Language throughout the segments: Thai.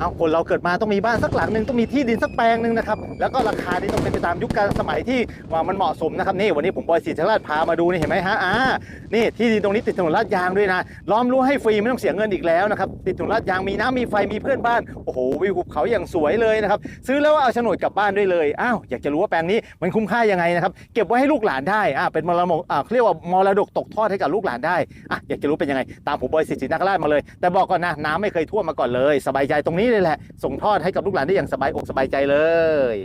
เอาคนเราเกิดมาต้องมีบ้านสักหลังหนึ่งต้องมีที่ดินสักแปลงหนึ่งนะครับแล้วก็ราคานี่ต้องเป็นไปตามยุคการสมัยที่ว่ามันเหมาะสมนะครับนี่วันนี้ผมบอยศรีธราชพามาดูนี่เห็นไหมฮะอ่านี่ที่ดินตรงนี้ติดถนนลาดยางด้วยนะล้อมรั้วให้ฟรีไม่ต้องเสียเงินอีกแล้วนะครับติดถนนลาดยางมีน้ำมีไฟมีเพื่อนบ้านโอ้โหวิวภูเขาอย่างสวยเลยนะครับซื้อแล้วเอาโฉนดกลับบ้านด้วยเลยอ้าวอยากจะรู้ว่าแปลงนี้มันคุ้มค่ายังไงนะครับเก็บไว้ให้ลูกหลานได้อ่าเป็นมรดกอ่าเรียกว่ามรดกตกทอดให้กับลูกหลานได้อะอยากจะรู้เป็นยังไงตามผมบอยศรีนาคราชมาเลย แต่บอกก่อนนะน้ำไม่เคยท่วมมาก่อนเลย สบายใจตรงนี้เลยแหละ ส่งทอดให้กับลูกหลานได้อย่างสบายอกสบายใจเลย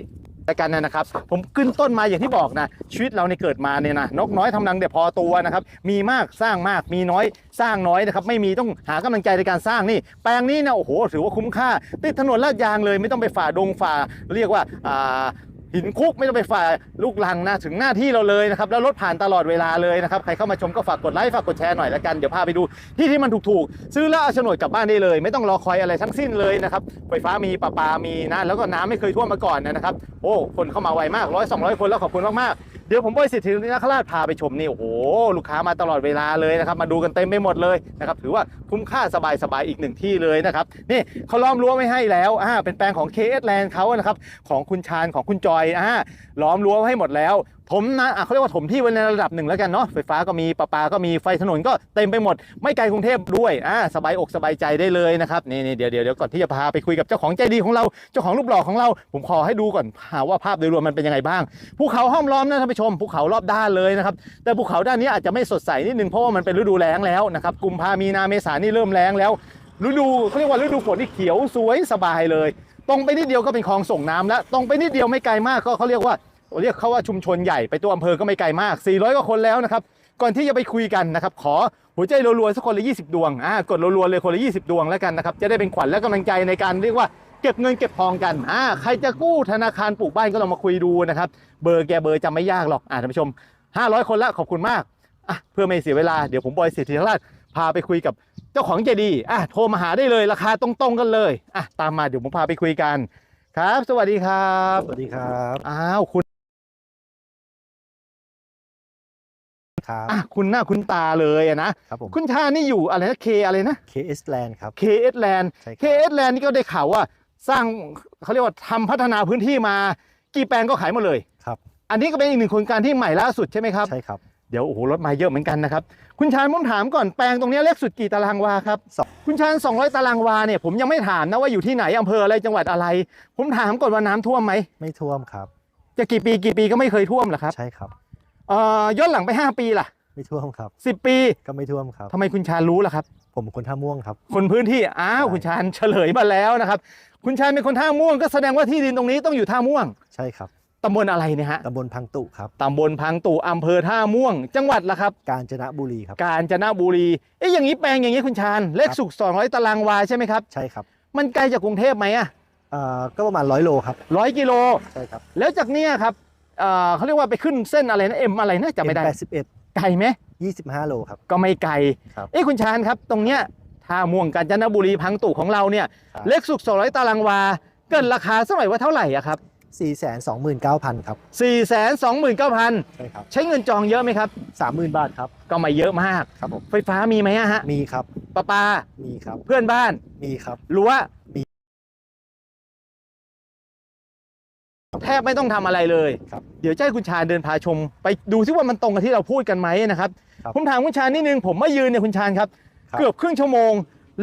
แต่กันนะนะครับ ผมขึ้นต้นมาอย่างที่บอกนะ ชีวิตเราในเกิดมาเนี่ยนะนกน้อยทำรังแต่พอตัวนะครับ มีมากสร้างมากมีน้อยสร้างน้อยนะครับ ไม่มีต้องหากำลังใจในการสร้างนี่ แปลงนี้นะโอ้โหถือว่าคุ้มค่าติดถนนลาดยางเลยไม่ต้องไปฝ่าดงฝ่า เรียกว่าอ่า หินคุกไม่ต้องไปฝ่าลูกลังนะถึงหน้าที่เราเลยนะครับแล้วรถผ่านตลอดเวลาเลยนะครับใครเข้ามาชมก็ฝากกดไลค์ฝากกดแชร์หน่อยละกันเดี๋ยวพาไปดูที่ที่มันถูกๆ ซื้อแล้วเอาโฉนดกลับบ้านได้เลย ไม่ต้องรอคอยอะไรทั้งสิ้นเลยนะครับไฟฟ้ามีประปามีนะแล้วก็น้ำไม่เคยท่วมมาก่อนนะครับ โอ้คนเข้ามาไวมากร้อยสองร้อยคนแล้วขอบคุณมากๆ เดี๋ยวผมบอยสิทธิ์นคราชพาไปชมนี่โอ้โหลูกค้ามาตลอดเวลาเลยนะครับ มาดูกันเต็มไปหมดเลยนะครับถือว่าคุ้มค่าสบายๆอีกหนึ่งที่เลยนะครับนี่เขาล้อมรั้วไว้ให้แล้วอ่าเป็นแปลงของ KS Land เขานะครับของคุณชาญของคุณจอยอ่าล้อมรั้วให้หมดแล้วถมนะะเขาเรียกว่าถมที่ไว้ในระดับหนึ่งแล้วกันเนาะไฟฟ้าก็มีประปาก็มีไฟถนนก็เต็มไปหมด ไม่ไกลกรุงเทพด้วยอ่าสบายอกสบายใจได้เลยนะครับนี่นี่เดี๋ยวเดี๋ยวเดี๋ยวก่อนที่จะพาไปคุยกับเจ้าของใจดีของเราเจ้าของรูปหล่อของเรา ผมขอให้ดูก่อนหาว่าภาพโดยรวมมันเป็นยังไงบ้างภูเขาห้อมล้อมนะท่านผู้ชมภูเขารอบด้านเลยนะครับแต่ภูเขาด้านนี้อาจจะไม่สดใสนิดนึงเพราะว่ามันเป็นฤดูแล้งแล้วนะครับกุมภามีนาเมษานี่เริ่มแล้งแล้วฤดูเขาเรียกว่าฤดูฝนที่เขียวสวยสบายเลย ตรงไปนิดเดียวก็เป็นคลองส่งน้ำแล้ว ตรงไปนิดเดียวไม่ไกลมากก็เขาเรียกว่า เรียกเขาว่าชุมชนใหญ่ไปตัวอำเภอก็ไม่ไกลมาก 400กว่าคนแล้วนะครับ ก่อนที่จะไปคุยกันนะครับ ขอหัวใจรัวๆสักคนละ 20 ดวงอ่ากดรัวๆเลยคนละ 20 ดวงแล้วกันนะครับ จะได้เป็นขวัญและกำลังใจในการเรียกว่าเก็บเงินเก็บทองกันอ่าใครจะกู้ธนาคารปลูกบ้านก็ลองมาคุยดูนะครับ เบอร์แกเบอร์จำไม่ยากหรอกอ่าท่านผู้ชม 500 คนละขอบคุณมากอะเพื่อไม่เสียเวลาเดี๋ยวผมบอยเศรษฐีราชพาไปคุยกับเจ้าของใจดีอะโทรมาหาได้เลยราคาตรงๆกันเลยอะตามมาเดี๋ยวผมพาไปคุยกันครับ สวัสดีครับ สวัสดีครับ อ้าวคุณ ครับอะคุณหน้าคุณตาเลยอะนะครับผม คุณชานี่อยู่อะไรนะ K อะไรนะ KS Land ครับ KS Land ใช่ครับ KS Land นี่ก็ได้ข่าวว่าสร้างเขาเรียกว่าทำพัฒนาพื้นที่มา กี่แปลงก็ขายหมดเลย ครับ อันนี้ก็เป็นอีกหนึ่งโครงการที่ใหม่ล่าสุดใช่ไหมครับใช่ครับเดี๋ยวโอ้โหรถมาเยอะเหมือนกันนะครับ คุณชาญผมถามก่อนแปลงตรงนี้เล็กสุดกี่ตารางวาครับ สองคุณชาญ200 ตารางวาเนี่ยผมยังไม่ถามนะว่าอยู่ที่ไหนอำเภออะไรจังหวัดอะไร ผมถามก่อนว่าน้ำท่วมไหมไม่ท่วมครับ จะกี่ปีกี่ปีก็ไม่เคยท่วมเหรอครับ ใช่ครับ เอ่อย้อนหลังไป 5 ปีล่ะ ไม่ท่วมครับ 10 ปีก็ไม่ท่วมครับ ทำไมคุณชาญรู้ล่ะครับ ผมคนท่าม่วงครับ คนพื้นที่อ้าวใช่ คุณชาญเฉลยมาแล้วนะครับ คุณชาญเป็นคนท่าม่วงก็แสดงว่าที่ดินตรงนี้ต้องอยู่ท่าม่วงใช่ครับตำบลอะไรเนี่ยฮะตำบลพังตุครับ ตำบลพังตู่อำเภอท่าม่วง จังหวัดละครับ กาญจนบุรีครับ กาญจนบุรีเอ๊ะอย่างนี้แปลงอย่างนี้คุณชาญเลขครับสุก200ตารางวาใช่ไหมครับ ใช่ครับมันไกลจากกรุงเทพไหมอะเอ่อก็ประมาณร้อยโลครับ ร้อยกิโล ใช่ครับ แล้วจากเนี้ยครับ เอ่อเขาเรียกว่าไปขึ้นเส้นอะไรนะเอ็มอะไรนะจำไม่ได้แปดสิบเอ็ดไกลไหมยี่สิบห้าโลครับ ก็ไม่ไกลครับเอ้คุณชาญครับ ตรงเนี้ยท่าม่วงกาญจนบุรีพังตู่ของเราเนี่ยครับเลขสุก200ตารางวา เกินราคาสักหน่อยว่าเท่าไหร่อะครับสี่แสนสองหมื่นเก้าพันครับ4 2 9 0 0 0ใช่ครับใช้เงินจองเยอะไหมครับสามหมื่นบาทครับ ก็ไม่เยอะมากครับผมไฟฟ้ามีไหมอะฮะ มีครับประปา มีครับ เพื่อนบ้าน มีครับรั้ว แทบไม่ต้องทำอะไรเลยครับเดี๋ยวจะให้คุณชาญเดินพาชม ไปดูซิว่ามันตรงกับที่เราพูดกันไหมนะครับครับผมถามคุณชาญนิดนึงผมมายืนเนี่ยคุณชาญครับครับ เกือบครึ่งชั่วโมง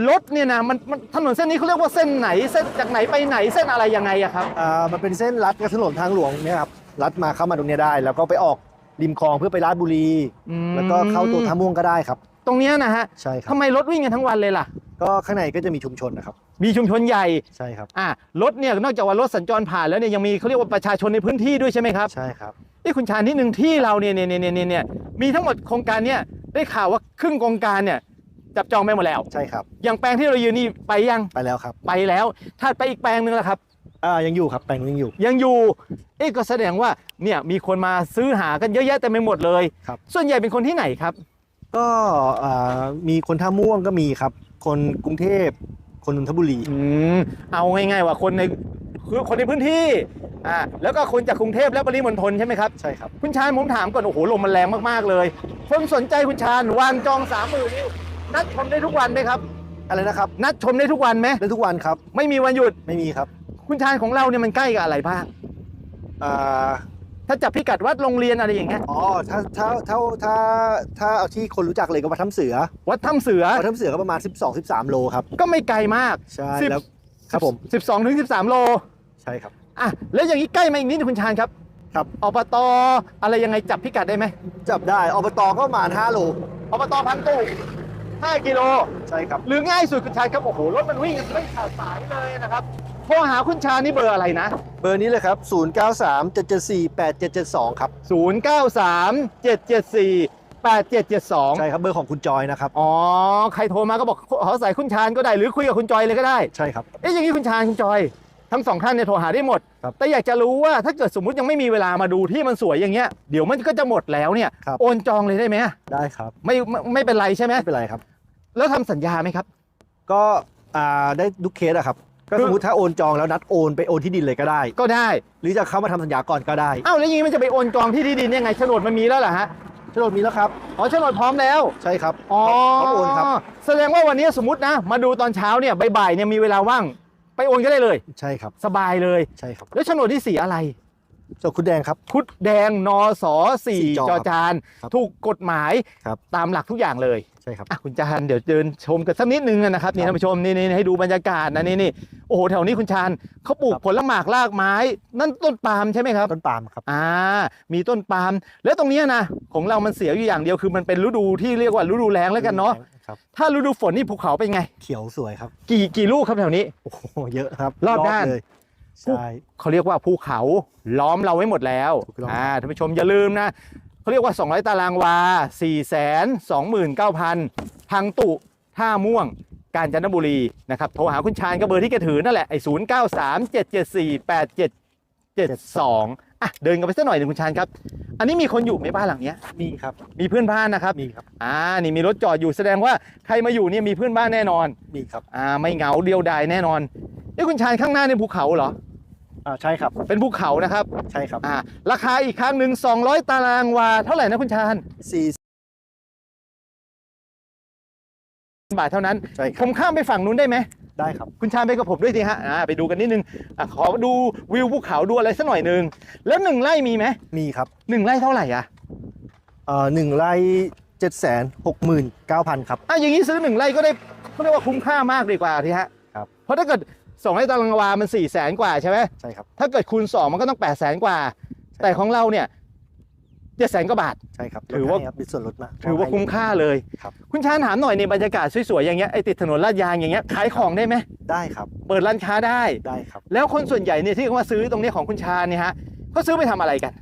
รถเนี่ยนะมันมันถนนเส้นนี้เขาเรียกว่าเส้นไหนเส้นจากไหนไปไหนเส้นอะไรยังไงอะครับอ่ามันเป็นเส้นลัดกับถนนทางหลวงเนี่ยครับลัดมาเข้ามาตรงเนี้ยได้ แล้วก็ไปออกริมคลองเพื่อไปราชบุรีอืมแล้วก็เข้าตัวท่าม่วงก็ได้ครับ ตรงเนี้ยนะฮะใช่ครับทำไมรถวิ่งกันทั้งวันเลยล่ะ ก็ข้างในก็จะมีชุมชนนะครับมีชุมชนใหญ่ใช่ครับอะรถเนี่ยนอกจากว่ารถสัญจรผ่านแล้วเนี่ยยังมีเขาเรียกว่าประชาชนในพื้นที่ด้วยใช่ไหมครับใช่ครับนี่คุณชาญนิดนึงที่เราเนี่ยเนี่ยเนี่ยเนี่ยเนี่ยมีทั้งหมดโครงการเนี่ยได้ข่าวว่าครึ่งโครงการเนี่ยจับจองไปหมดแล้ว ใช่ครับ อย่างแปลงที่เรายืนนี่ไปยังไปแล้วครับไปแล้วถ้าไปอีกแปลงหนึ่งละครับอ่ายังอยู่ครับแปลงนู้นยังอยู่ ยังอยู่เอ๊ะก็แสดงว่าเนี่ยมีคนมาซื้อหากันเยอะแยะเต็มไปหมดเลย ครับ ส่วนใหญ่เป็นคนที่ไหนครับ ก็อ่ามีคนท่าม่วงก็มีครับ คนกรุงเทพคนนนทบุรีอืมเอาง่ายๆว่าคนในคือคนในพื้นที่อ่าแล้วก็คนจากกรุงเทพและปริมณฑลใช่ไหมครับใช่ครับคุณชาญผมถามก่อนโอ้โหลมมันแรงมากๆเลยคนสนใจคุณชาญวางจองสามหมื่นนี่นัดชมได้ทุกวันไหมครับอะไรนะครับ นัดชมได้ทุกวันไหมได้ทุกวันครับ ไม่มีวันหยุดไม่มีครับ คุณชานของเราเนี่ยมันใกล้กับอะไรบ้างอ่า ถ้าจับพิกัดวัดโรงเรียนอะไรอย่างเงี้ยอ๋อถ้าถ้าถ้าถ้าถ้าเอาที่คนรู้จักเลยก็วัดถ้ำเสือวัดถ้ำเสือวัดถ้ำเสือก็ประมาณ 12 13 โลครับ ก็ไม่ไกลมากใช่สิบแล้วครับผม 12ถึง13 โล ใช่ครับอะแล้วอย่างนี้ใกล้มาอีกนิดนึงคุณชานครับครับอบตอะไรยังไงจับพิกัดได้ไหมจับได้อบตก็ประมาณ5โลอบตพังตู้5กิโลใช่ครับหรือง่ายสุดคุณชานครับโอ้โหรถมันวิ่งกันไม่ขาดสายเลยนะครับโท รหาคุณชานนี่เบอร์อะไรนะ เบอร์นี้เลยครับ 093 774 8772 ครับ 093 774 8772 ใช่ครับ เบอร์ของคุณจอยนะครับ อ๋อ ใครโทรมาก็บอกขอใส่คุณชานก็ได้หรือคุยกับคุณจอยเลยก็ได้ ใช่ครับ เอ๊ะอย่างนี้คุณชานคุณจอย ทั้งสองท่านเนี่ยโทรหาได้หมด ครับแต่อยากจะรู้ว่าถ้าเกิดสมมุติยังไม่มีเวลามาดูที่มันสวยอย่างเงี้ยเดี๋ยวมันก็จะหมดแล้วเนี่ย ครับ โอนจองเลยได้ไหมได้ครับ ไม่ไม่ไม่เป็นไรใช่ไหมไม่เป็นไรครับ แล้วทำสัญญาไหมครับ ก็อ่าได้ทุกเคสอะครับ ก็คือสมมติถ้าโอนจองแล้วนัดโอนไปโอนที่ดินเลยก็ได้ ก็ได้หรือจะเข้ามาทำสัญญาก่อนก็ได้อ้าวแล้วอย่างนี้มันจะไปโอนจองที่ที่ดินยังไงโฉนดมันมีแล้วเหรอฮะโฉนดมีแล้วครับ อ๋อโฉนดพร้อมแล้วใช่ครับอ๋อพร้อมโอนครับ แสดงว่าวันนี้สมมตินะ มาดูตอนเช้าเนี่ยบ่ายๆเนี่ยมีเวลาว่าง ไปโอนก็ได้เลย ใช่ครับ สบายเลย ใช่ครับแล้วโฉนดที่สีอะไรส่วนคุณแดงครับ คุดแดงนอสอสี่สี่จอจอจานครับถูกกฎหมายครับ ตามหลักทุกอย่างเลย ใช่ครับอะคุณจานเดี๋ยวเดินชมกันสักนิดนึงนะครับนี่ครับท่านผู้ชมนี่นี่ให้ดูบรรยากาศนะนี่นี่โอ้โหแถวนี้คุณชานเขาปลูกครับผลหมากรากไม้ นั่นต้นปาล์มใช่ไหมครับต้นปาล์มครับอ่ามีต้นปาล์มแล้วตรงเนี้ยนะของเรามันเสียอยู่อย่างเดียวคือมันเป็นฤดูที่เรียกว่าฤดูแล้งแล้วกันเนาะครับถ้าฤดูฝนนี่ภูเขาเป็นไง เขียวสวยครับ กี่กี่ลูกครับแถวนี้โอ้โหเยอะครับ รอบด้านเลยใช่เขาเรียกว่าภูเขาล้อมเราไว้หมดแล้วถูกต้องอ่าท่านผู้ชมอย่าลืมนะ เขาเรียกว่า 200 ตารางวา 4 2 9 0 0 0พังตุท่าม่วง กาญจนบุรีนะครับ โทรหาคุณชาญก็เบอร์ที่แกถือนั่นแหละ ไอ้0 9 3 7 7 4 8 7 7 2อะ เดินกันไปสักหน่อยหนึ่งคุณชาญครับ อันนี้มีคนอยู่ไหมบ้านหลังเนี้ย มีครับมีเพื่อนบ้านนะครับ มีครับอ่า นี่มีรถจอดอยู่แสดงว่าใครมาอยู่เนี่ยมีเพื่อนบ้านแน่นอน มีครับอ่าไม่เหงาเดียวดายแน่นอนนี่คุณชาญข้างหน้านี่ภูเขาเหรอ อ่าใช่ครับเป็นภูเขานะครับใช่ครับอ่าราคาอีกครั้งหนึ่ง200 ตารางวาเท่าไหร่นะคุณชาญสี่บาทเท่านั้น ใช่คผรับมข้ามไปฝั่งนู้นได้ไหม ได้ครับ คุณชาญไปกับผมด้วยสิฮะอ่าไปดูกันนิดนึงอะขอดูวิวภูเขาดูอะไรสักหน่อยหนึ่งแล้วหนึ่งไร่มีไหมมีครับหนึ่งไร่เท่าไหร่อะเอ่อหนึ่งไร่เจ็ดแสนหกหมื่นเก้าพันครับ อะอย่างนี้ซื้อหนึ่งไร่ก็ได้เขาเรียกว่าคุ้มค่ามากดีกว่าทีฮะครับ เพราะถ้าเกิด สองไร่ตารางวามัน4ี่แสนกว่าใช่ไหมใช่ครับ ถ้าเกิดคูณสองมันก็ต้อง8ปดแสนกว่า แต่ของเราเนี่ยเจ็ดแสนกว่าบาท ใช่ครับถือว่าลดให้ครับมีส่วนลดมาถือว่าคุ้มค่าเลยครับคุณชาญถามหน่อยในบรรยากาศสวยๆอย่างเงี้ยไอติดถนนลาดยางอย่างเงี้ยขายของได้ไหมได้ครับ เปิดร้านค้าได้ได้ครับ แล้วคนส่วนใหญ่เนี่ยที่เขามาซื้อตรงเนี้ยของคุณชาญเนี่ยฮะเขาซื้อไปทำอะไรกัน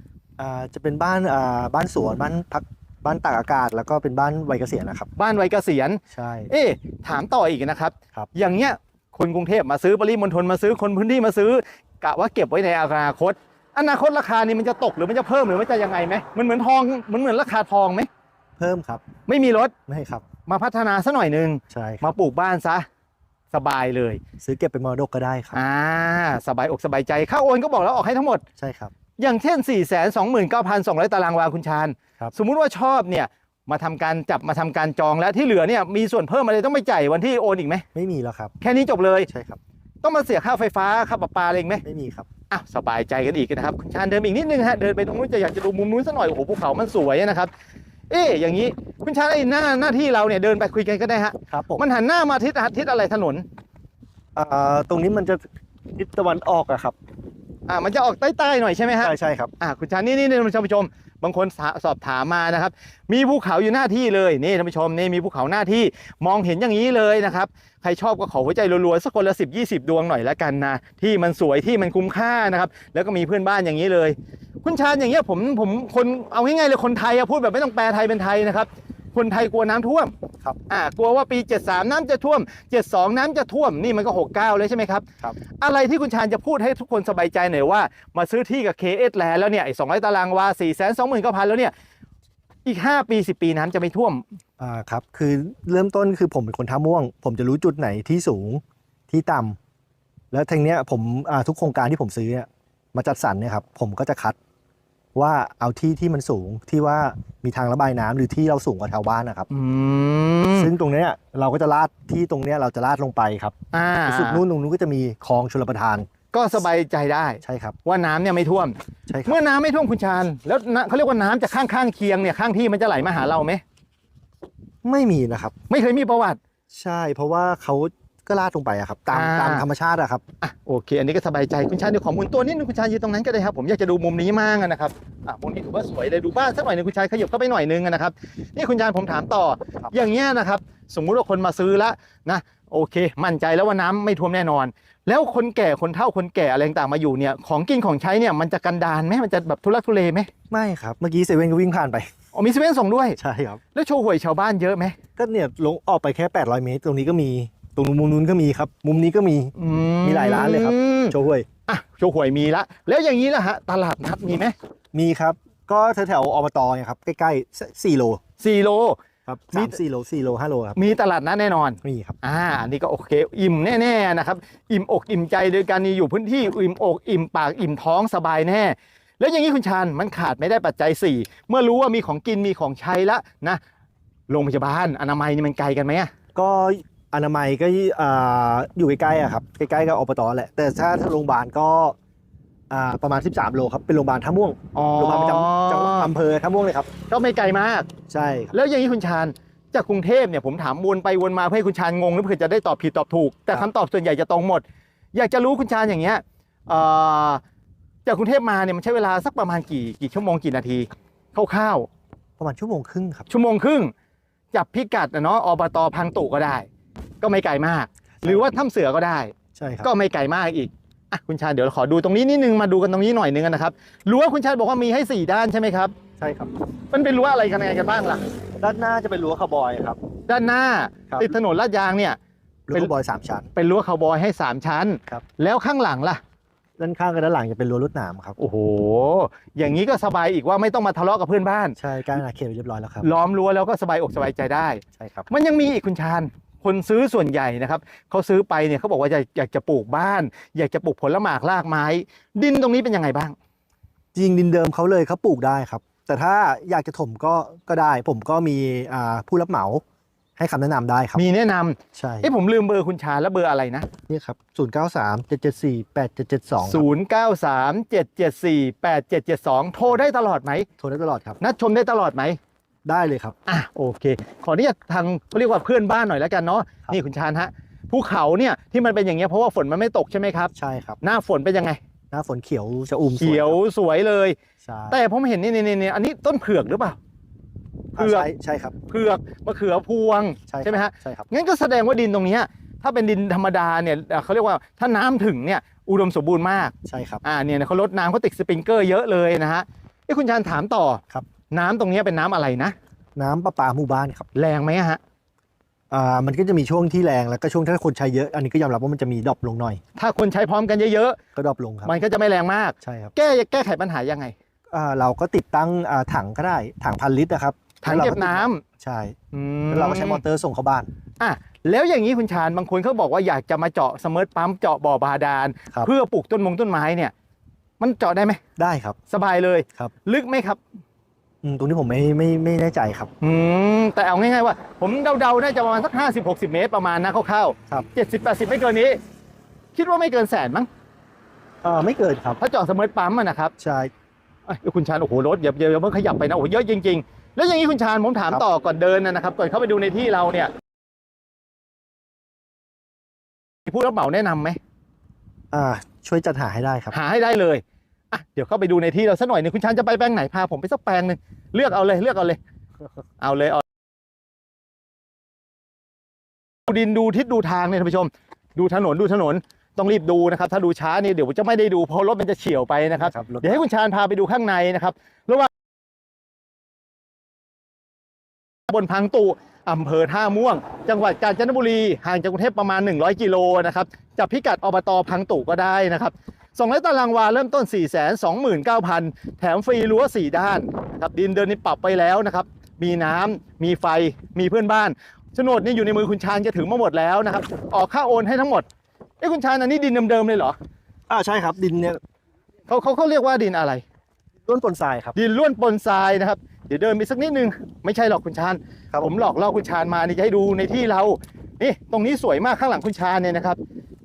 อ่าจะเป็นบ้านอ่าบ้านสวนบ้านพักบ้านตากอากาศแล้วก็เป็นบ้านวัยเกษียณนะครับ บ้านวัยเกษียณใช่ เอ๊ะถามต่ออีกนะครับครับอย่างเงี้ย คนกรุงเทพมาซื้อปริมณฑลมาซื้อคนพื้นที่มาซื้อกะว่าเก็บไว้ในอนาคต อนาคตราคานี่มันจะตกหรือมันจะเพิ่มหรือมันจะยังไงไหมมันเหมือนทองมันเหมือนราคาทองไหมเพิ่มครับ ไม่มีรถไม่ครับ มาพัฒนาซะหน่อยหนึ่งใช่ครับมาปลูกบ้านซะสบายเลย ซื้อเก็บเป็นมรดกก็ได้ครับอ่าสบายอกสบายใจค่าโอนก็บอกแล้วออกให้ทั้งหมดใช่ครับอย่างเช่น 4 2 9 2 0 0 ตารางวาคุณชาญครับสมมุติว่าชอบเนี่ย มาทำการจับมาทำการจองแล้วที่เหลือเนี่ยมีส่วนเพิ่มอะไรต้องไปจ่ายวันที่โอนอีกไหมไม่มีแล้วครับ แค่นี้จบเลย ใช่ครับ ต้องมาเสียค่าไฟฟ้าค่าประปาอะไรอีกไหมไม่มีครับ อะสบายใจกันอีกนะครับคุณชาญเดินไปอีกนิดนึงฮะเดินไปตรงนู้นจะอยากจะดูมุมนู้นสักหน่อยโอ้โหภูเขามันสวยนะครับ เอ๊ะอย่างนี้คุณชาญไอ้หน้าหน้าที่เราเนี่ยเดินไปคุยกันก็ได้ฮะครับผมมันหันหน้ามาทิศทิศอะไรถนนอ่าตรงนี้มันจะทิศตะวันออกอะครับ อ่ามันจะออกใต้ๆหน่อยใช่ไหมฮะ ใช่ใช่ครับ อ่าคุณชาญนี่นี่นี่ท่านผู้ชม บางคนสสอบถามมานะครับ มีภูเขาอยู่หน้าที่เลยนี่ท่านผู้ชมนี่มีภูเขาหน้าที่มองเห็นอย่างนี้เลยนะครับใครชอบก็ขอหัวใจรัวๆสักคนละสิบยี่สิบดวงหน่อยละกันนะที่มันสวยที่มันคุ้มค่านะครับแล้วก็มีเพื่อนบ้านอย่างนี้เลย คุณชาญอย่างเงี้ยผมผมคนเอาง่ายๆเลยคนไทยอะพูดแบบไม่ต้องแปลไทยเป็นไทยนะครับ คนไทยกลัวน้ำท่วมครับอ่ากลัวว่าปี 73 น้ำจะท่วม 72 น้ำจะท่วมนี่มันก็ 69 เลยใช่ไหมครับครับ อะไรที่คุณชาญจะพูดให้ทุกคนสบายใจหน่อยว่า มาซื้อที่กับ KS แลนด์แล้วเนี่ยไอ้200 ตารางวา 4 2 9 0 0 0 แล้วเนี่ยอีก 5 ปี 10 ปีน้ำจะไม่ท่วมอ่าครับคือเริ่มต้นคือผมเป็นคนท่าม่วง ผมจะรู้จุดไหนที่สูงที่ต่ำแล้วทางเนี้ยผมอ่าทุกโครงการที่ผมซื้อเนี่ยมาจัดสรรเนี่ยครับผมก็จะคัด ว่าเอาที่ที่มันสูงที่ว่ามีทางระบายน้ำหรือที่เราสูงกว่าชาวบ้านนะครับ อืมซึ่งตรงเนี้ยเราก็จะลาดที่ตรงเนี้ยเราจะลาดลงไปครับอ่าสุดนู้นตรงนู้นก็จะมีคลองชลประทานก็สบายใจได้ ใช่ครับ ว่าน้ำเนี่ยไม่ท่วม ใช่ครับ เมื่อน้ำไม่ท่วมคุณชาญแล้วน้ำเขาเรียกว่าน้ำจากข้างข้างๆเคียงเนี่ยข้างที่มันจะไหลมาหาเราไหมไม่มีนะครับ ไม่เคยมีประวัติ ใช่เพราะว่าเขา ก็ลาดลงไปอะครับตามอ่า ตามธรรมชาติอะครับอะโอเค อันนี้ก็สบายใจคุณชาญเดี๋ยวขอหมุนตัวนิดนึงคุณชาญยืนตรงนั้นก็ได้ครับผมอยากจะดูมุมนี้มากอะนะครับอะมุมนี้ถือว่าสวยเลยดูบ้านสักหน่อยหนึงคุณชายขยับเข้าไปหน่อยนึงอะนะครับนี่คุณชาญผมถามต่อครับอย่างเงี้ยนะครับ สมมุติว่าคนมาซื้อละนะโอเค มั่นใจแล้วว่าน้ำไม่ท่วมแน่นอน แล้วคนแก่คนเฒ่าคนแก่อะไรต่างๆมาอยู่เนี่ยของกินของใช้เนี่ยมันจะกันดานไหมมันจะแบบทุลักทุเลไหมไม่ครับเมื่อกี้เซเว่นก็วิ่งผ่านไป อ๋อมีเซเว่นส่งด้วย ใช่ครับ แล้วโชว์หวยชาวบ้านเยอะไหมก็เนี่ยลงออกไปแค่ 800 เมตร ตรงนี้ก็มีต รงมุมนู้นก็มีครับ มุมนี้ก็มีอืมีหลายร้านเลยครับ โชว์ห้วยอะโชว์หวยมีละ แล้วอย่างนี้ล่ะฮะตลาดนัดมีไหมมีครับ ก็แถวๆอบตเนี่ยครับใกล้ๆ4โลสี่โลครับมีสามสี่โลสี่โลห้าโลครับมีตลาดนัดแน่นอนมีครับอ่าอันนี้ก็โอเคอิ่มแน่ๆนะครับอิ่มอกอิ่มใจโดยการมีอยู่พื้นที่อิ่มอกอิ่มปากอิ่มท้องสบายแน่แล้วอย่างนี้คุณชาญมันขาดไม่ได้ปัจจัย 4 เมื่อรู้ว่ามีของกินมีของใช้ละนะโรงพยาบาลอนามัยนี่มันไกลกันไหมอะก็ อนามัยก็อ่าอยู่ใกล้ๆอะครับใกล้ๆกับอบตแหละแต่ถ้าถ้าโรงพยาบาลก็อ่าประมาณ 13 โลครับเป็นโรงพยาบาลท่าม่วงอ๋อโรงพยาบาลประจำจังหวัดอำเภอท่าม่วงเลยครับก็ไม่ไกลมากใช่ครับแล้วอย่างนี้คุณชาญจากกรุงเทพเนี่ยผมถามวนไปวนมาเพื่อให้คุณชาญงงหรือเพื่อจะได้ตอบผิดตอบถูก แต่คำตอบส่วนใหญ่จะตรงหมด อยากจะรู้คุณชาญอย่างเงี้ยเอ่อจากกรุงเทพมาเนี่ยมันใช้เวลาสักประมาณกี่กี่ชั่วโมงกี่นาทีคร่าวประมาณชั่วโมงครึ่งครับๆชั่วโมงครึ่งจับพิกัดนะเนาะอบตพังตุก็ได้ ก็ไม่ไกลมาก หรือว่าถ้ำเสือก็ได้ ใช่ครับก็ไม่ไกลมากอีกอะคุณชาญเดี๋ยวขอดูตรงนี้นิดนึงมาดูกันตรงนี้หน่อยนึงนะครับรั้วคุณชาญบอกว่ามีให้สี่ด้านใช่ไหมครับ ใช่ครับ มันเป็นรั้วอะไรกันยังไงกันบ้างล่ะ ด้านหน้าจะเป็นรั้วคาวบอยครับ ด้านหน้าครับ ติดถนนลาดยางเนี่ย รั้วเป็น คาวบอยสามชั้น เป็นรั้วคาวบอยให้ 3 ชั้น ครับ แล้วข้างหลังล่ะ ด้านข้างกับด้านหลังจะเป็นรั้วรวดหนามครับ โอ้โห อย่างนี้ก็สบายอีกว่าไม่ต้องมาทะเลาะกับเพื่อนบ้าน ใช่การอาณาเขตไว้เรียบร้อยแล้วครับ ล้อมรั้วแล้วก็สบายอกสบายใจได้ ใช่ครับ มันยังมีอีกคุณชาญ คนซื้อส่วนใหญ่นะครับเขาซื้อไปเนี่ยเขาบอกว่าอยากอยากจะปลูกบ้าน อยากจะปลูกผลหมากรากไม้ ดินตรงนี้เป็นยังไงบ้าง จริงดินเดิมเขาเลยเขาปลูกได้ครับ แต่ถ้าอยากจะถมก็ก็ได้ ผมก็มีอ่าผู้รับเหมาให้คำแนะนำได้ครับมีแนะนำใช่เอ้ผมลืมเบอร์คุณชาญแล้วเบอร์อะไรนะ นี่ครับศูนย์เก้าสามเจ็ดเจ็ดสี่แปดเจ็ดเจ็ดสอง0 9 3 7 7 4 8 7 7 2 โทรได้ตลอดไหมโทรได้ตลอดครับ นัดชมได้ตลอดไหม ได้เลยครับ อะโอเค ขออนุญาตทางเขาเรียกว่าเพื่อนบ้านหน่อยแล้วกันเนาะครับ นี่คุณชาญฮะภูเขาเนี่ยที่มันเป็นอย่างเงี้ยเพราะว่าฝนมันไม่ตกใช่ไหมครับ ใช่ครับ หน้าฝนเป็นยังไง หน้าฝนเขียวจะอุ่มสเขียวครับสวยเลย ใช่แต่ผมเห็นนี่นี่นี่อันนี้ต้นเผือกหรือเปล่า เผือก ใช่ใช่ครับเผือกมะเขือพวงใช่ครับใช่ไหมฮะ ใช่ครับ งั้นก็แสดงว่าดินตรงเนี้ยถ้าเป็นดินธรรมดาเนี่ยเอ่อเขาเรียกว่าถ้าน้ำถึงเนี่ยอุดมสมบูรณ์มาก ใช่ครับ อ่าเนี่ยเขาลดน้ำเขาติดสปริงเกอร์เยอะเลยนะฮะไอ้ยคุณชาญถามต่อครับ น้ำตรงเนี้ยเป็นน้ำอะไรนะ น้ำประปาหมู่บ้านครับแรงไหมอะฮะ อ่ามันก็จะมีช่วงที่แรงแล้วก็ช่วงที่คนใช้เยอะ อันนี้ก็ยอมรับว่ามันจะมีดรอปลงหน่อย ถ้าคนใช้พร้อมกันเยอะก็ดรอปลงครับ ๆ มันก็จะไม่แรงมาก ใช่ครับแก้แก้ไขปัญหายังไง อ่าเราก็ติดตั้งอ่าถังก็ได้ถังพันลิตรนะครับถังเก็บน้ำใช่อืมแล้วเราก็ใช้มอเตอร์ส่งเข้าบ้าน อะแล้วอย่างนี้คุณชาญบางคนเขาบอกว่าอยากจะมาเจาะสเมิร์ทปั๊มเจาะบ่อบาดาลครับ เพื่อปลูกต้นมงต้นไม้เนี่ย มันเจาะได้ไหมได้ครับ สบายเลย ครับ ลึกไหมครับ อืมตรงนี้ผมไม่ไม่ไม่แน่ใจครับ อืมแต่เอาง่ายๆว่า ผมเดาๆน่าจะประมาณสัก 50-60 เมตรประมาณนะคร่าวครับๆ70-80ไม่เกินนี้ คิดว่าไม่เกินแสนมั้งเอ่อไม่เกิดครับ ถ้าเจาะสเมิร์ทปั๊มอะนะครับใช่ เอ้ยคุณชาญโอ้โหรถอย่าอย่าอย่าเพิ่งขยับไปนะโอ้โหเยอะจริงๆ แล้วอย่างนี้คุณชาญผมถามครับ ต่อก่อนเดินนะครับก่อนเข้าไปดูในที่เราเนี่ยมีผู้รับเหมาแนะนำไหมอ่า ช่วยจัดหาให้ได้ครับ หาให้ได้เลย อะเดี๋ยวเข้าไปดูในที่เราสักหน่อยหนึงคุณชานจะไปแปลงไหนพาผมไปสักแปลงหนึ่งเลือกเอาเลยเลือกเอาเลย เอาเลยเอาดูดินดูทิศดูทางเนี่ยท่านผู้ชม ดูถนนดูถนนต้องรีบดูนะครับ ถ้าดูช้านี่เดี๋ยวจะไม่ได้ดูเพราะรถมันจะเฉียวไปนะครับครับรถเดี๋ยวให้คุณชานพาไปดูข้างในนะครับระหว่างบนพังตุอำเภอท่าม่วง จังหวัดกาญจนบุรีห่างจากกรุงเทพประมาณ 100 กิโลนะครับจับพิกัดอบตพังตุก็ได้นะครับ 200ตารางวาเริ่มต้น 4 2 9 0 0 0 แถมฟรีรั้ว 4 ด้านนะครับดินเดินนี่ปรับไปแล้วนะครับ มีน้ำมีไฟมีเพื่อนบ้านโฉนดนี่อยู่ในมือคุณชาญจะถึงมาหมดแล้วนะครับ ออกค่าโอนให้ทั้งหมดเอ้คุณชาญอันนี้ดินเดิมๆเลยเหรออ่าใช่ครับ ดินเนี่ยเขาเขาเขาเรียกว่าดินอะไรต้นปนทรายครับ ดินล้วนปนทรายนะครับ เดี๋ยวเดินไปสักนิดนึง ไม่ใช่หรอกคุณชาญครับผมหลอกล่อคุณชาญมานี่จะให้ดูในที่เรา นี่ตรงนี้สวยมากข้างหลังคุณชาญเนี่ยนะครับ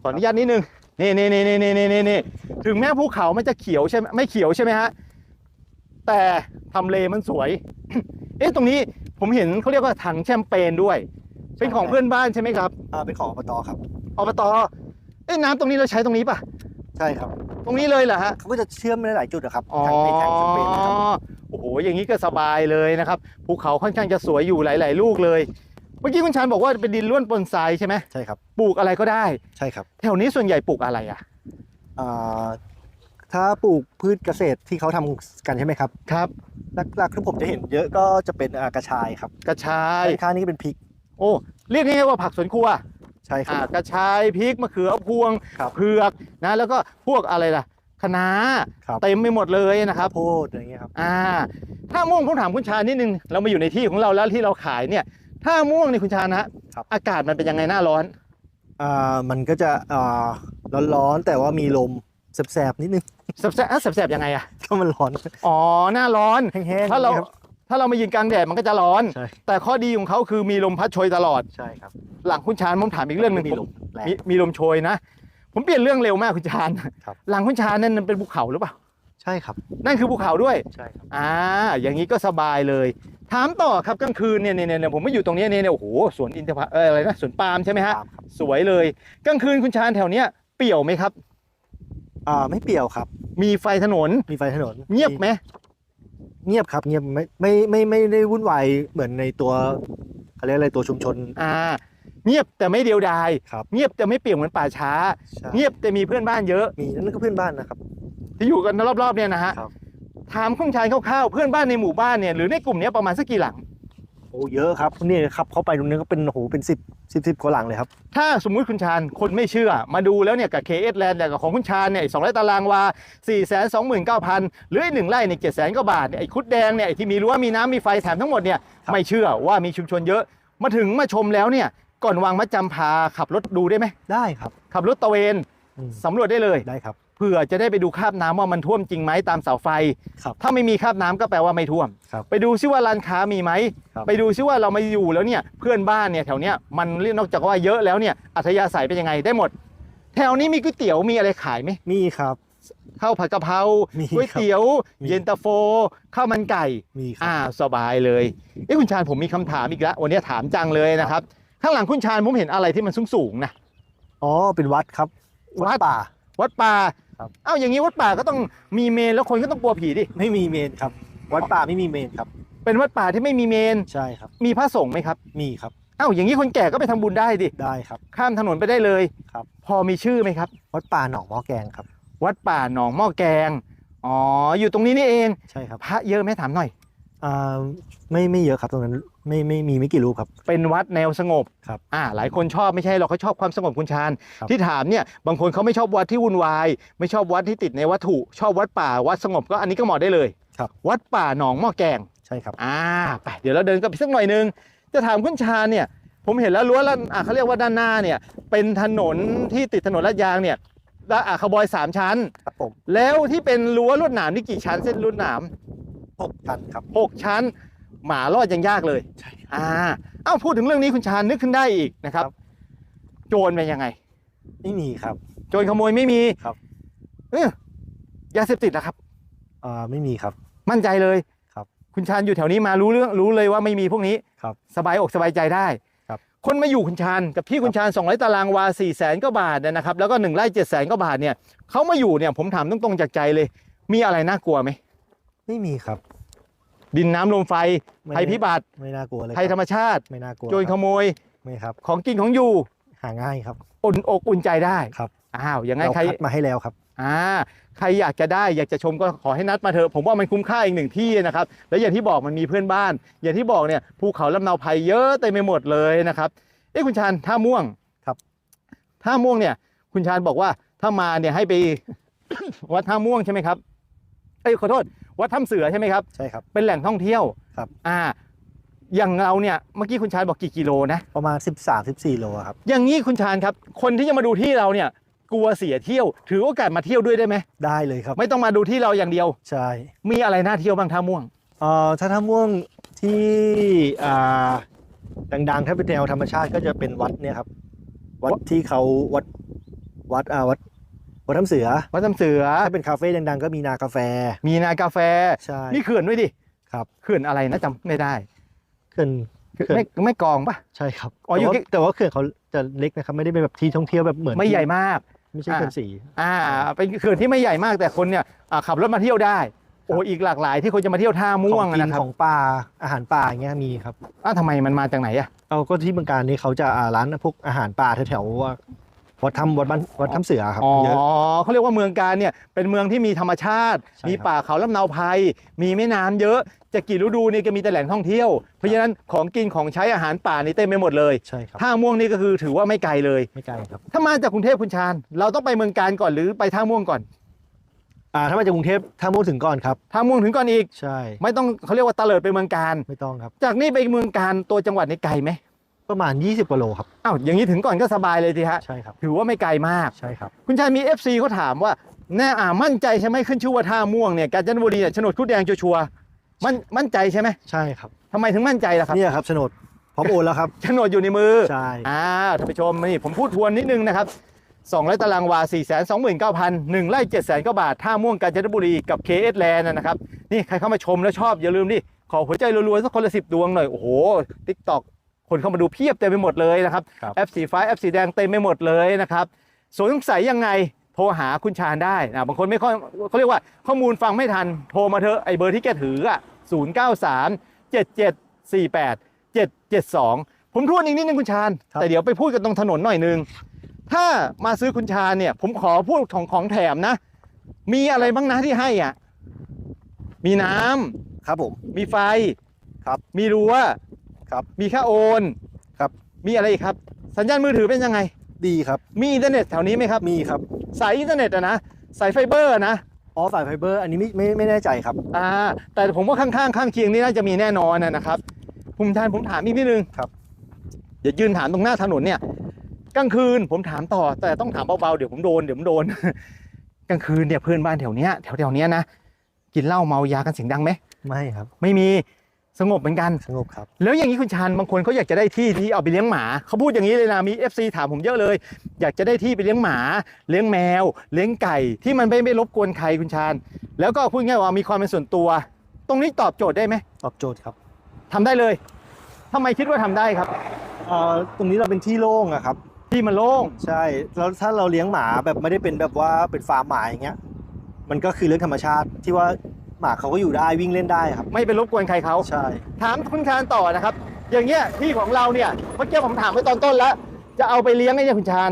ขออนุญาตนิดนึง นี่นี่นี่นี่นี่นี่นี่ถึงแม้ภูเขามันจะเขียวใช่ไหมไม่เขียวใช่ไหมฮะแต่ทำเลมันสวย เอ๊ะตรงนี้ผมเห็นเขาเรียกว่าถังแชมเปญด้วย เป็นของเพื่อนบ้านใช่ไหมครับอ่าเป็นของอบตครับอบตเอ้ยน้ำตรงนี้เราใช้ตรงนี้ป่ะใช่ครับ ตรงนี้เลยเหรอฮะเขาก็จะเชื่อมได้หลายจุดนะครับอ๋อทางในแทงสเปนนะครับโอ้โหอย่างนี้ก็สบายเลยนะครับภูเขาค่อนข้างจะสวยอยู่หลาย ๆ ลูกเลยเมื่อกี้คุณชานบอกว่าเป็นดินล้วนปนทรายใช่ไหมใช่ครับ ปลูกอะไรก็ได้ ใช่ครับแถวนี้ส่วนใหญ่ปลูกอะไรอะอ่าถ้าปลูกพืชเกษตรที่เขาทำกันใช่ไหมครับครับหลักๆที่ผมจะเห็นเยอะก็จะเป็นอ่ากระชายครับกระชายข้างๆนี่ก็เป็นพริก โอ้เรียกง่ายๆว่าผักสวนครัวใช่ครัอ่าบ กระชายพริกมะเขือพวงครับ เผือกนะแล้วก็พวกอะไรล่ะคะน้าครับเต็มไปหมดเลยนะครับโพดอะไรเงี้ยครับ อ่า ถ้าม่วงผมถามคุณชานิดนึง เรามาอยู่ในที่ของเราแล้วที่เราขายเนี่ย ถ้าม่วงนี่คุณชานะครับ อากาศมันเป็นยังไงหน้าร้อน อ่ามันก็จะอ่าร้อนๆแต่ว่ามีลมแสบๆนิดนึง แสบๆอะแสบๆยังไงอะ ก็มันร้อนอ๋อ หน้าร้อน แห้งๆถ้าเราอย่งงี้ยคบถ้าเรามายืนกลางแดดมันก็จะร้อน ใช่ แต่ข้อดีของเขาคือมีลมพัดโชยตลอด ใช่ครับหลังคุณชานผมถามอีกเรื่องหนึ่งมีผมลมแรง มีมีลมโชยนะ ผมเปลี่ยนเรื่องเร็วมากคุณชานครับ หลังคุณชานนั่นมันเป็นภูเขาหรือเปล่า ใช่ครับนั่นคือภูเขาด้วย ใช่ครับ อ่า อย่างนี้ก็สบายเลย ถามต่อครับกลางคืนเนี่ยเนี่ยเนี่ยผมมาอยู่ตรงเนี้ยเนี่ยเนี่ยโอ้โหสวนอินทผลัมเอออะไรนะสวนปาล์มใช่ไหมฮะตามครับสวยเลยกลางคืนคุณชานแถวเนี้ยเปี่ยวไหมครับ อ่าไม่เปรี่ยวครับ มีไฟถนนมีไฟถนนเงียบไหมเงียบครับเงียบไม่ไม่ไม่ไม่ได้วุ่นวายเหมือนในตัวเขาเรียกอะไรตัวชุมชน อ่า เงียบแต่ไม่เดียวดาย ครับ เงียบแต่ไม่เปี่ยวเหมือนป่าช้า ใช่เงียบแต่มีเพื่อนบ้านเยอะ มีนั่นก็เพื่อนบ้านนะครับ ที่อยู่กันรอบๆเนี่ยนะฮะครับ ถามคุณชายคร่าวๆเพื่อนบ้านในหมู่บ้านเนี่ยหรือในกลุ่มเนี้ยประมาณสักกี่หลัง โอ้เยอะครับนี่ครับเข้าไปตรงนี้ก็เป็นโอ้โหเป็นสิบสิบสิบกว่าหลังเลยครับ ถ้าสมมุติคุณชาญคนไม่เชื่อ มาดูแล้วเนี่ยกับ KS Land เนี่ยกับของคุณชาญเนี่ยสองร้อยตารางวา4 2 9 0 0 0หรือไอ้หนึ่งไร่เนี่ยเจ็ดแสนกว่าบาทเนี่ยไอ้คุดแดงเนี่ยไอ้ที่มีรั้วมีน้ำมีไฟแถมทั้งหมดเนี่ยครับ ไม่เชื่อว่ามีชุมชนเยอะ มาถึงมาชมแล้วเนี่ยก่อนวางมัดจำพาขับรถดูได้ไหมได้ครับขับรถตระเวนอืมสำรวจได้เลย ได้ครับ เผื่อจะได้ไปดูคราบน้ำว่ามันท่วมจริงไหมตามเสาไฟ ครับ ถ้าไม่มีคราบน้ำก็แปลว่าไม่ท่วม ครับไปดูซิว่าร้านค้ามีไหม ครับ ไปดูซิว่าเรามาอยู่แล้วเนี่ยเพื่อนบ้านเนี่ยแถวเนี้ยมันเรียกนอกจากว่าเยอะแล้วเนี่ยอัธยาศัยเป็นยังไงได้หมด แถวนี้มีก๋วยเตี๋ยวมีอะไรขายไหมมีครับ ข้าวผัดกะเพรามีก๋วยเตี๋ยว มี เย็นตาโฟข้าวมันไก่ มีครัอ่าบ สบายเลยเอ้คุณชาญผมมีคำถามอีกแล้ววันนี้ถามจังเลยนะครับ ข้างหลังคุณชาญผมเห็นอะไรที่มันสูงสูงๆนะ อ๋อ เป็นวัดครับ วัดป่า วัดป่า ครับ เอ้าอย่างนี้วัดป่าก็ต้องมีเมนแล้วคนก็ต้องกลัวผีดิ ไม่มีเมนครับ วัดป่าไม่มีเมนครับ เป็นวัดป่าที่ไม่มีเมน ใช่ครับ มีพระสงฆ์ไหมครับ มีครับ เอ้าอย่างนี้คนแก่ก็ไปทำบุญได้ดิ ได้ครับ ข้ามถนนไปได้เลย ครับ พอมีชื่อไหมครับ วัดป่าหนองหม้อแกงครับ วัดป่าหนองหม้อแกง อ๋อ อยู่ตรงนี้นี่เอง ใช่ครับ พระเยอะไหมถามหน่อย อ่าไม่ไม่เยอะครับตรงนั้น ไม่ไม่มีไม่กี่รูปครับ เป็นวัดแนวสงบครับอ่าหลายคนชอบไม่ใช่หรอกเขาชอบความสงบคุณชาญครับที่ถามเนี่ยบางคนเขาไม่ชอบวัดที่วุ่นวาย ไม่ชอบวัดที่ติดในวัตถุ ชอบวัดป่าวัดสงบก็อันนี้ก็เหมาะได้เลยครับ วัดป่าหนองหม้อแกง ใช่ครับ อ่าไปเดี๋ยวเราเดินกันไปสักหน่อยนึง จะถามคุณชาญเนี่ย ผมเห็นแล้วรั้วแล้วอ่าเขาเรียกว่าด้านหน้าเนี่ย เป็นถนนที่ติดถนนลาดยางเนี่ยแล้วอ่าขบอยสามชั้น ครับผมแล้วที่เป็นรั้วลวดหนามนี่กี่ชั้นเส้นลวดหนาม หกพันครับ หกชั้น หมารอดยังยากเลยใช่อ่าเอ้าพูดถึงเรื่องนี้คุณชาญนึกขึ้นได้อีกนะครับครับโจรเป็นยังไง ไม่มีครับ โจรขโมยไม่มีครับ เออยาเสพติดนะครับ อ่าไม่มีครับ มั่นใจเลยครับคุณชาญอยู่แถวนี้มารู้เรื่องรู้เลยว่าไม่มีพวกนี้ครับสบายอกสบายใจได้ครับคนมาอยู่คุณชาญกับที่คุณชาญ200ตารางวา4 0 0แสนก็บาทเนยนะครับ แล้วก็1ไร่7แสนก็บาทเนี่ยเขามาอยู่เนี่ยผมถามตรงๆจากใจเลย มีอะไรน่ากลัวไหมไม่มีครับ ดินน้ำลมไฟไม่ ภัยพิบัติไม่น่ากลัวเลยภัยธรรมชาติ ไม่น่ากลัวโจรคขรับโมยไม่ครับของกินของอยู่หาง่ายครับ อุ่นอกอุ่นใจได้ครับ อ้าวยังไงเราใครคัดมาให้แล้วครับ อ่าใครอยากจะได้อยากจะชมก็ขอให้นัดมาเถอะผมว่ามันคุ้มค่าอีกหนึ่งที่นะครับแล้วอย่างที่บอกมันมีเพื่อนบ้าน อย่างที่บอกเนี่ยภูเขาลำเนาภัยเยอะเต็มไปหมดเลยนะครับเอ้คุณชานท่าม่วงครับ ท่าม่วงเนี่ย คุณชานบอกว่าถ้ามาเนี่ยให้ไป วัดท่าม่วงใช่ไหมครับเอ้ยขอโทษ วัดถ้ำเสือใช่ไหมครับ ใช่ครับ เป็นแหล่งท่องเที่ยวครับ อ่า อย่างเราเนี่ยเมื่อกี้คุณชานบอกกี่กิโลนะ ประมาณ 13 14 โลครับ อย่างนี้คุณชานครับ คนที่จะมาดูที่เราเนี่ย กลัวเสียเที่ยว ถือโอกาสมาเที่ยวด้วยได้ไหม ได้เลยครับ ไม่ต้องมาดูที่เราอย่างเดียว ใช่มีอะไรน่าเที่ยวบ้างท่าม่วง เอ่อถ้าท่าม่วงที่อ่าดังๆ ถ้าเป็นแนวธรรมชาติก็จะเป็นวัดเนี่ยครับ วัดที่เขาวัดวัดอ่าวัด วัดน้ำเสือวัดจำเสือถ้าเป็นคาเฟ่ดังๆก็มีนากาแฟ มีนากาแฟใช่นี่เขื่อนด้วยดิครับเขื่อนอะไรนะจำไม่ได้เขื่อนเขื่อนไม่ไม่กองปะใช่ครับอ๋ออยู่แต่ว่าที่แต่ว่าเขื่อนเขาจะเล็กนะครับไม่ได้เป็นแบบที่ท่องเที่ยวแบบเหมือนไม่ใหญ่ที่มาก ไม่ใช่อ่าเขื่อนสีอ่า เป็นเขื่อนที่ไม่ใหญ่มากแต่คนเนี่ยอ่าขับรถมาเที่ยวได้โอ้อีกหลากหลายที่คนจะมาเที่ยวท่าม่วงของกินะครับของป่าอาหารป่าอย่างเงี้ยมีครับอ้าวทำไมมันมาจากไหนอะเอาก็ที่เมืองการนี่เขาจะอ่าร้านพวกอาหารป่าแถวๆ ว่าวัดถ้ำวัดบ้านวัดถ้ำเสือครับอ๋อเยอะเขาเรียกว่าเมืองการเนี่ยเป็นเมืองที่มีธรรมชาติใช่มีครับป่าเขาลำเนาภัย มีแม่น้ำเยอะจะกี่ฤดูนี่ก็มีแต่แหล่งท่องเที่ยว เพราะฉะนั้นของกินของใช้อาหารป่านี่เต็มไปหมดเลยใช่ครับท่าม่วงนี่ก็คือถือว่าไม่ไกลเลยไม่ไกลครับถ้ามาจากกรุงเทพคุณชาญเราต้องไปเมืองการก่อนหรือไปท่าม่วงก่อนอ่าถ้ามาจากกรุงเทพถ้ามุ่งถึงก่อนครับท่าม่วงถึงก่อนอีกใช่ ไม่ต้องเขาเรียกว่าตะเลิดไปเมืองการไม่ต้องครับ จากนี่ไปเมืองการตัวจังหวัดนี่ไกลไหม ประมาณ 20กว่าโลครับ อ้าวอย่างนี้ถึงก่อนก็สบายเลยทีฮะ ใช่ครับ ถือว่าไม่ไกลมาก ใช่ครับ คุณชายมี FC เขาถามว่าแน่อ่ามั่นใจใช่ไหมขึ้นชื่อว่าท่าม่วงเนี่ยกาญจนบุรีเนี่ยโฉนดคุดแดงชัวร์ๆมั่นมั่นใจใช่ไหมใช่ครับทำไมถึงมั่นใจล่ะครับเนี่ยครับโฉนดพร้อมโอนแล้วครับ โฉนดอยู่ในมือ ใช่ อ่าท่านผู้ชมนี่ผมพูดทวนนิดนึงนะครับ2ไร่ตารางวา 4 2 9 0 0 0 1ไร่7 0 0 0 0กว่าบาท ท่าม่วงกาญจนบุรีกับ KS Land นะครับ นี่ใครเข้ามาชมแล้วชอบอย่าลืมดิขอหัวใจรัวๆสักคนละสิบดวงหน่อย โอ้โห TikTok คนเข้ามาดูเพียบเต็มไปหมดเลยนะครับครับ แอปสีฟ้าแอปสีแดงเต็มไปหมดเลยนะครับสงสัยยังไงโทรหาคุณชาญได้นะบางคนไม่ค่อยเขาเรียกว่าข้อมูลฟังไม่ทันโทรมาเถอะไอเบอร์ที่แกถืออะ0 9 3 7 7 4 8 7 7 2 ผมทวนอีกนิดนึงคุณชาญ ครับ แต่เดี๋ยวไปพูดกันตรงถนนหน่อยนึง ถ้ามาซื้อคุณชาญเนี่ย ผมขอพูดของของแถมนะ มีอะไรบ้างนะที่ให้อะมีน้ำ ครับผม มีไฟ ครับ มีรั้ว ครับ มีค่าโอนครับ มีอะไรอีกครับ สัญญาณมือถือเป็นยังไง ดีครับ มีอินเทอร์เน็ตแถวนี้ไหมครับ มีครับ สายอินเทอร์เน็ตอะนะ สายไฟเบอร์อะนะ อ๋อสายไฟเบอร์ อันนี้ไม่ไม่ไม่แน่ใจครับ อ่า แต่ผมว่าข้างๆข้างเคียงนี่น่าจะมีแน่นอนนะนะครับผมทานผมถามอีกนิดนึงครับเดี๋ยวยืนถามตรงหน้าถนนเนี่ย กลางคืนผมถามต่อ แต่ต้องถามเบาๆเดี๋ยวผมโดนเดี๋ยวผมโดน กลางคืนเนี่ยเพื่อนบ้านแถวเนี้ยแถวแถวๆเนี้ยนะกินเหล้าเมายากันเสียงดังไหมไม่ครับ ไม่มี สงบเหมือนกัน สงบครับแล้วอย่างนี้คุณชานบางคนเขาอยากจะได้ที่ที่เอาไปเลี้ยงหมาเขาพูดอย่างนี้เลยนะมี FC ถามผมเยอะเลย อยากจะได้ที่ไปเลี้ยงหมา เลี้ยงแมว เลี้ยงไก่ที่มันไม่ไม่รบกวนใครคุณชานแล้วก็พูดง่ายๆว่ามีความเป็นส่วนตัว ตรงนี้ตอบโจทย์ได้ไหมตอบโจทย์ครับทำได้เลยทำไมคิดว่าทำได้ครับ เอ่อตรงนี้เราเป็นที่โล่งอะครับ ที่มันโล่ง ใช่แล้วถ้าเราเลี้ยงหมาแบบไม่ได้เป็นแบบว่าเป็นฟาร์มหมาอย่างเงี้ยมันก็คือเรื่องธรรมชาติที่ว่า หมาเขาก็อยู่ได้วิ่งเล่นได้ครับ ไม่ไปรบกวนใครเขาใช่ ถามคุณชานต่อนะครับ อย่างเงี้ยที่ของเราเนี่ยเมื่อกี้ผมถามไปตอนต้นแล้ว จะเอาไปเลี้ยงไอ้เนี่ยคุณชาน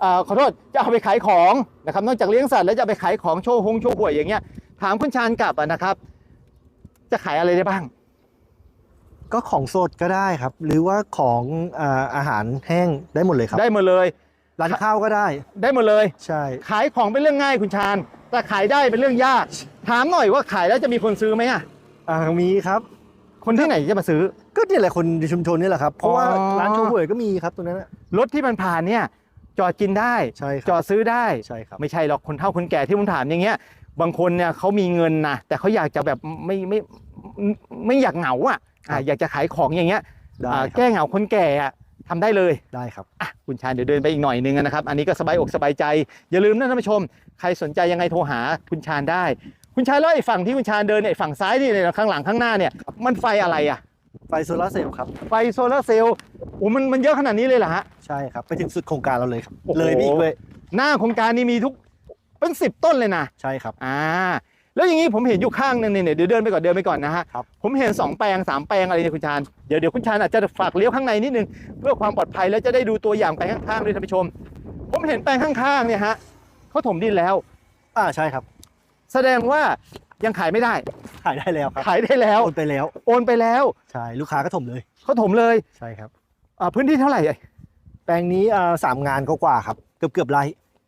เอ่อขอโทษจะเอาไปขายของนะครับนอกจากเลี้ยงสัตว์แล้วจะเอาไปขายของโชว์หงโชว์หวยอย่างเงี้ยถามคุณชานกลับอะนะครับ จะขายอะไรได้บ้าง ก็ของสดก็ได้ครับ หรือว่าของอ่าอาหารแห้งได้หมดเลยครับได้หมดเลย ร้านข้าวก็ได้ ได้หมดเลย ใช่ ขายของเป็นเรื่องง่ายคุณชาน แต่ขายได้เป็นเรื่องยาก ถามหน่อยว่าขายแล้วจะมีคนซื้อไหมอะอ่ามีครับ คนที่ไหนจะมาซื้อ ก็นี่แหละคนในชุมชนนี่แหละครับ เพราะว่าอ๋อ ร้านโชว์หวยก็มีครับตรงนั้นน่ะ รถที่มันผ่านเนี่ย จอดกินได้ ใช่คจรัอบดซื้อได้ ใช่ครับ ไม่ใช่หรอกคนเฒ่าคนแก่ที่ผมถามอย่างเงี้ย บางคนเนี่ยเขามีเงินนะแต่เขาอยากจะแบบไม่ไม่ไม่ไม่อยากเหงาอะอะ อยากจะขายของอย่างเงี้ยได้อ่าครับ แก้เหงาคนแก่อะ ทำได้เลยได้ครับอะคุณชาญเดี๋ยวเดินไปอีกหน่อยนึงนะครับ อันนี้ก็สบายอกสบายใจ อย่าลืมนะท่านผู้ชม ใครสนใจยังไงโทรหาคุณชาญได้ คุณชาญแล้วไอ้ฝั่งที่คุณชาญเดินเนี่ยไอ้ฝั่งซ้ายนี่เนี่ยข้างหลังข้างหน้าเนี่ย มันไฟอะไรอะ ไฟโซลาร์เซลล์ครับ ไฟโซลาร์เซลล์โอ้มันมันเยอะขนาดนี้เลยเหรอฮะ ใช่ครับ ไปถึงสุดโครงการเราเลยครับโอ้โหเลยไปอีกเลยหน้าโครงการนี้มีทุกเป็นสิบต้นเลยนะ ใช่ครับ อ่า แล้วอย่างนี้ผมเห็นอยู่ข้างนึงเนี่ยเดี๋ยวเดินไปก่อนเดินไปก่อนนะฮะครับผมเห็น 2 แปลง 3 แปลงอะไรเนี่ยคุณชาญเดี๋ยวเดี๋ยวคุณชาญอาจจะฝากเลี้ยวข้างในนิดนึงเพื่อความปลอดภัยแล้วจะได้ดูตัวอย่างแปลงข้างๆด้วยท่านผู้ชม ผมเห็นแปลงข้างๆเนี่ยฮะเขาถมดินแล้วอ่าใช่ครับ แสดงว่ายังขายไม่ได้ ขายได้แล้วครับขายได้แล้วโอนไปแล้ว โอนไปแล้วใช่ลูกค้าก็ถมเลยเขาถมเลยใช่ครับอ่าพื้นที่เท่าไหร่แปลงนี้อ่าสามงานก็กว่าครับเกือบเกือบไร่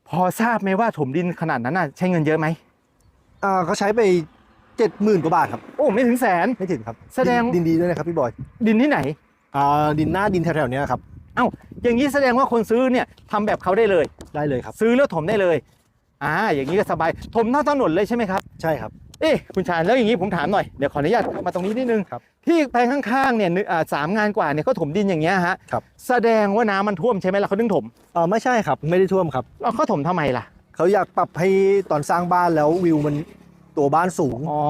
พอทราบไหมว่าถมดินขนาดนั้นน่ะใช้เงินเยอะไหม อ่าเขาใช้ไปเจ็ดหมื่นกว่าบาทครับ โอ้ ไม่ถึงแสน ไม่ถึงครับแสดงดินดินดีด้วยนะครับพี่บอยดินที่ไหน อ่าดินหน้าดินแถวๆเนี้ยครับ เอ้า อย่างนี้แสดงว่าคนซื้อเนี่ยทำแบบเขาได้เลย ได้เลยครับ ซื้อแล้วถมได้เลย อ่า อย่างนี้ก็สบาย ถมเท่าถนนเลยใช่ไหมครับ ใช่ครับ เอ๊ะคุณชาญแล้วอย่างนี้ผมถามหน่อย เดี๋ยวขออนุญาตเข้ามาตรงนี้นิดนึงครับที่แปลงข้างๆเนี่ยนึอ่าสามงานกว่าเนี่ยเขาถมดินอย่างเงี้ยฮะครับ แสดงว่าน้ำมันท่วมใช่ไหมล่ะเขาถึงถมเออไม่ใช่ครับ ไม่ได้ท่วมครับ แล้วเขาถมทำไมล่ะ เขาอยากปรับให้ตอนสร้างบ้านแล้ววิวมันตัวบ้านสูงอ๋อ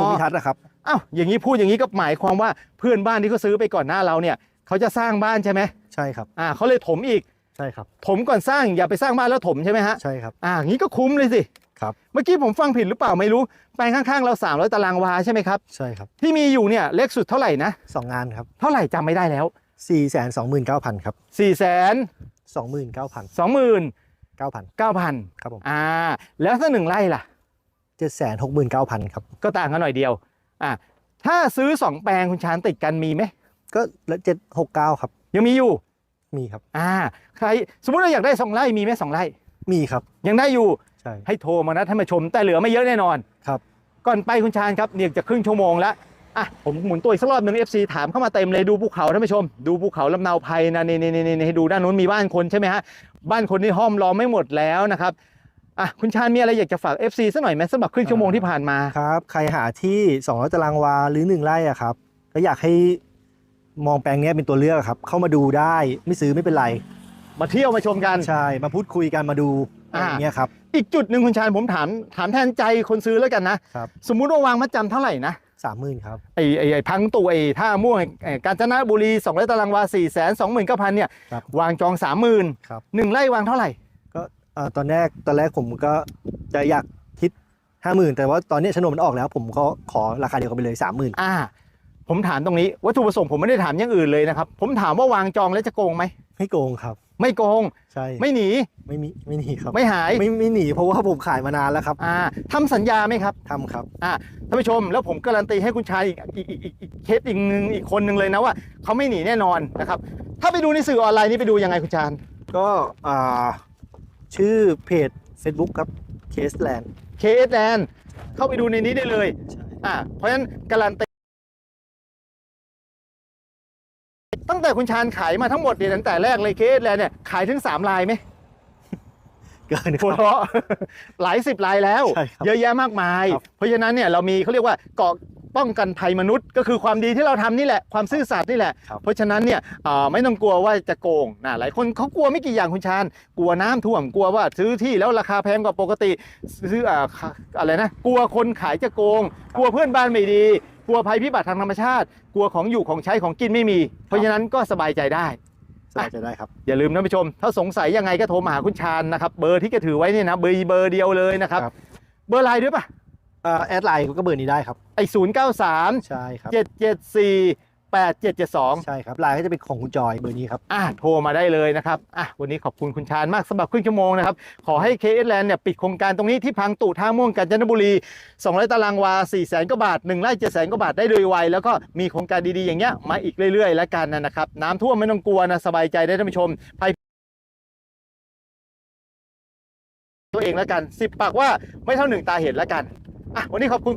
ภูมิทัศน์นะครับ อ้าวอย่างนี้พูดอย่างนี้ก็หมายความว่าเพื่อนบ้านที่เขาซื้อไปก่อนหน้าเราเนี่ยเขาจะสร้างบ้านใช่ไหมใช่ครับอ่าเขาเลยถมอีกใช่ครับถมก่อนสร้างอย่าไปสร้างบ้านแล้วถมใช่ไหมฮะใช่ครับอ่างี้ก็คุ้มเลยสิครับเมื่อกี้ผมฟังผิดหรือเปล่าไม่รู้แปลงข้างๆเรา300ตารางวาใช่ไหมครับใช่ครับที่มีอยู่เนี่ยเล็กสุดเท่าไหร่นะสองงานครับเท่าไหร่จำไม่ได้แล้วสี่แสนสองหมื่นเก้าพันครับ4 2 0 0 0สองหมื่น เก้าพัน0เก้าพัน9,000ครับผมอ่าแล้วถ้าหนึ่งไร่ล่ะเจ็ดแสนหกหมื่นเก้าพันครับ ก็ต่างกันหน่อยเดียวอ่าถ้าซื้อ2แปลงคุณชานติดกันมีไหมก็ละเจ็ดหกเก้าครับ ยังมีอยู่มีครับอ่าใครสมมุติเราอยากได้สองไร่มีไหมสองไร่มีครับ ยังได้อยู่ใช่ให้โทรมานะท่านผู้ชมแต่เหลือไม่เยอะแน่นอนครับ ก่อนไปคุณชาญครับเนี่ยจะครึ่งชั่วโมงแล้วอะผมหมุนตัวอีกสักรอบหนึ่ง FC ถามเข้ามาเต็มเลยดูภูเขาท่านผู้ชม ดูภูเขาลำเนาไพรนะนี่นี่นี่นี่ให้ดูด้านนู้นมีบ้านคนใช่ไหมฮะ บ้านคนที่ห้อมล้อมไม่หมดแล้วนะครับอะคุณชาญมีอะไรอยากจะฝาก FC สักหน่อยไหมสำหรับครึ่งชั่วโมงที่ผ่านมาครับใครหาที่สองร้อยตารางวาหรือหนึ่งไร่อะครับ ก็อยากให้มองแปลงเนี้ยเป็นตัวเลือกครับ เข้ามาดูได้ไม่ซื้อไม่เป็นไร มาเที่ยวมาชมกันใช่มาพูดคุยกันมาดูอะไรอย่างเงี้ยครับอีกจุดหนึ่งคุณชาญผมถามถามแทนใจคนซื้อแล้วกันนะครับสมมุติว่าวางมัดจำเท่าไหร่นะ สามหมื่นครับไอ้ไอ้ไอ้พังตู่ไอ้ท่าม่วงไอ้ไอ้กาญจนบุรี200ตารางวา4 2 9 0 0 0เนี่ย ครับ วางจอง30,000ครับ หนึ่งไร่วางเท่าไหร่ก็เอ่อตอนแรกตอนแรกผมก็จะอยากคิดห้าหมื่นแต่ว่าตอนเนี้ยโฉนดมันออกแล้ว ผมก็ขอราคาเดียวกันไปเลยสามหมื่นอ่า ผมถามตรงนี้วัตถุประสงค์ผมไม่ได้ถามอย่างอื่นเลยนะครับ ผมถามว่าวางจองแล้วจะโกงไหมไม่โกงครับ ไม่โกง ใช่ไม่หนี ไม่มีไม่หนีครับไม่หาย ไม่ไม่หนีเพราะว่าผมขายมานานแล้วครับอ่าทำสัญญาไหมครับทำครับอ่าท่านผู้ชมแล้วผมการันตีให้คุณชายอีกอีกอีกอีกอีกเคสอีกหนึ่งอีกคนหนึ่งเลยนะว่าเขาไม่หนีแน่นอนนะครับ ถ้าไปดูในสื่อออนไลน์นี่ไปดูยังไงคุณชาญก็อ่าชื่อเพจ Facebook ครับ Case Land KSN เข้าไปดูในนี้ได้เลยใช่ อ่าเพราะฉะนั้นการันตี ตั้งแต่คุณชาญขายมาทั้งหมดเนี่ยตั้งแต่แรกเลยเคสแล้วเนี่ยขายถึง3ลายไหมเกินคหัวรับ เราะหลายสิบลายแล้ว ใช่ครับเยอะแยะมากมาย ครับ เพราะฉะนั้นเนี่ยเรามีเขาเรียกว่าเกาะป้องกันภัยมนุษย์ ก็คือความดีที่เราทำนี่แหละความซื่อสัตย์นี่แหละ ครับ เพราะฉะนั้นเนี่ยเอ่อไม่ต้องกลัวว่าจะโกงนะหลายคนเขากลัวไม่กี่อย่างคุณชาญกลัวน้ำท่วมกลัวว่าซื้อที่แล้วราคาแพงกว่าปกติซื้ออ่าค่ะอะไรนะกลัวคนขายจะโกง กลัวเพื่อนบ้านไม่ดี กลัวภัยพิบัติทางธรรมชาติ กลัวของอยู่ของใช้ของกินไม่มี เพราะฉะนั้นก็สบายใจได้ สบายใจได้ครับ อย่าลืมท่านผู้ชม ถ้าสงสัยยังไงก็โทรมาหาคุณชาญนะครับ เบอร์ที่แกถือไว้เนี่ยนะเบอร์เบอร์เดียวเลยนะครับ ครับ เบอร์ไลน์ด้วยปะเอ่อแอดไลน์ก็เบอร์นี้ได้ครับ ไอ้ศูนย์เก้าสามใช่ครับ เจ็ดเจ็ดสี่ แปดเจ็ดเจ็ดสองใช่ครับไลน์ก็จะเป็นของคุณจอยเบอร์นี้ครับ อะโทรมาได้เลยนะครับอะวันนี้ขอบคุณคุณชาญมากสำหรับครึ่งชั่วโมงนะครับ ขอให้ KS Land เนี่ยปิดโครงการตรงนี้ที่พังตู่ท่าม่วงกาญจนบุรี 200 ตารางวา4 0 0แสนกว่าบาท 1ไร่7 0 0แสนกว่าบาทได้โดยไว แล้วก็มีโครงการดีๆอย่างเงี้ยมาอีกเรื่อยๆ แล้วกันนะครับ น้ำท่วมไม่ต้องกลัวนะสบายใจได้ท่านผู้ชมภัยตัวเองแล้วกัน 10ปากว่าไม่เท่าหนึ่งตาเห็นแล้วกันอะวันนี้ขอบคุณ